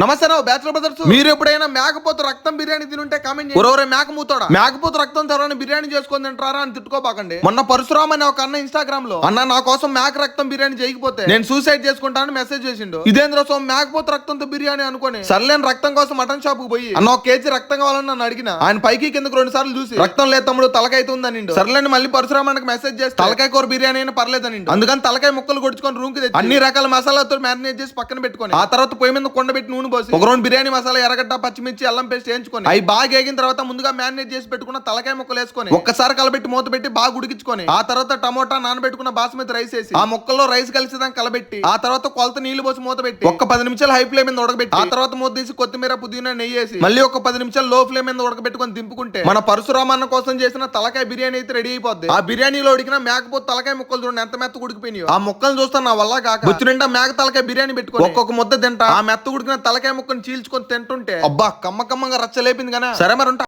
నమస్తే రావు bachelor brothers. మీరు ఎప్పుడైనా మేకపోతు రక్తం బిర్యానీ తినుంటే కామెంట్ ఒరవరే మేక మూతోడా మేకపోతు రక్తం తెరవని బిర్యానీ చేసుకొని తింటారా అని తిట్టుకోబాకండి. మొన్న పరశురామ్ అనే ఒక అన్న ఇన్స్టాగ్రామ్లో అన్న నా కోసం మేక రక్తం బిర్యానీ చేయకపోతే నేను సూసైడ్ చేసుకుంటానని మెసేజ్ చేసిండు. ఇదేంద్ర సో మేకపోతు రక్తంతో బిర్యానీ అనుకోని సర్లేని రక్తం కోసం మటన్ షాప్కు పోయి అన్న ఒక కేజీ రక్తం కావాలని నన్ను అడిగిన? ఆయన పైకి కిందకు రెండు సార్లు చూసి రక్తం లేదు తమ్ముడు తలకాయ ఉందని సర్లేని మళ్ళీ పరశురామానికి మెసేజ్ చేసి తలకాయ కూర బిర్యానీ అయినా పర్లేదని అందుకని తలకాయ ముక్కలు కొడుచుకొని రూమ్కి అన్ని రకాల మసాలాతో మ్యారినేట్ చేసి పక్కన పెట్టుకొని ఆ తర్వాత పొయ్యి మీద కొండ పెట్టి నూనె పోసి ఒక రెండు బిర్యానీ మసాలా ఎర్రగడ్డ పచ్చిమిర్చి అల్లం పేస్ట్ వేయించుకొని అవి బాగా ఏగిన తర్వాత ముందుగా మ్యారినేట్ చేసి పెట్టుకున్న తలకాయ ముక్కలు వేసుకొని ఒక్కసారి కలబెట్టి మూత పెట్టి బాగా ఉడికించుకొని ఆ తర్వాత టమోటా నానబెట్టుకున్న బాస్మతి రైస్ వేసి ఆ ముక్కల్లో రైస్ కలిసి దాన్ని కలబెట్టి ఆ తర్వాత కొలత నీళ్ళు పోసి మూత పెట్టి ఒక్క పది నిమిషాలు హై ఫ్లేమ్ మీద ఉడకబెట్టి ఆ తర్వాత మూత తీసి కొత్తిమీర పుదీనా నెయ్యి వేసి మళ్ళీ ఒక పది నిమిషాలు లో ఫ్లేమ్ మీద ఉడకబెట్టుకొని దింపుకుంటే మన పరశురామన్న కోసం చేసిన తలకాయ బిర్యానీ అయితే రెడీ అయిపోద్ది. ఆ బిర్యానీలో ఉడికిన మేకపోతే తలకాయ ముక్కలు చూడండి ఎంత మెత్త ఉడికిపోయినాయో. ఆ ముక్కలు చూస్తే నా వల్ల కాక. బొచ్చు నిండా మేక తలకాయ బిర్యానీ పెట్టుకొని ఒక్కొక్క ముద్ద తింటా. ఆ మెత్త ఉడికిన తలకాయ ముక్కను చీల్చుకొని తింటుంటే అబ్బా కమ్మ కమ్మగా రచ్చలేపింది కదా. సరే మరి ఉంటా.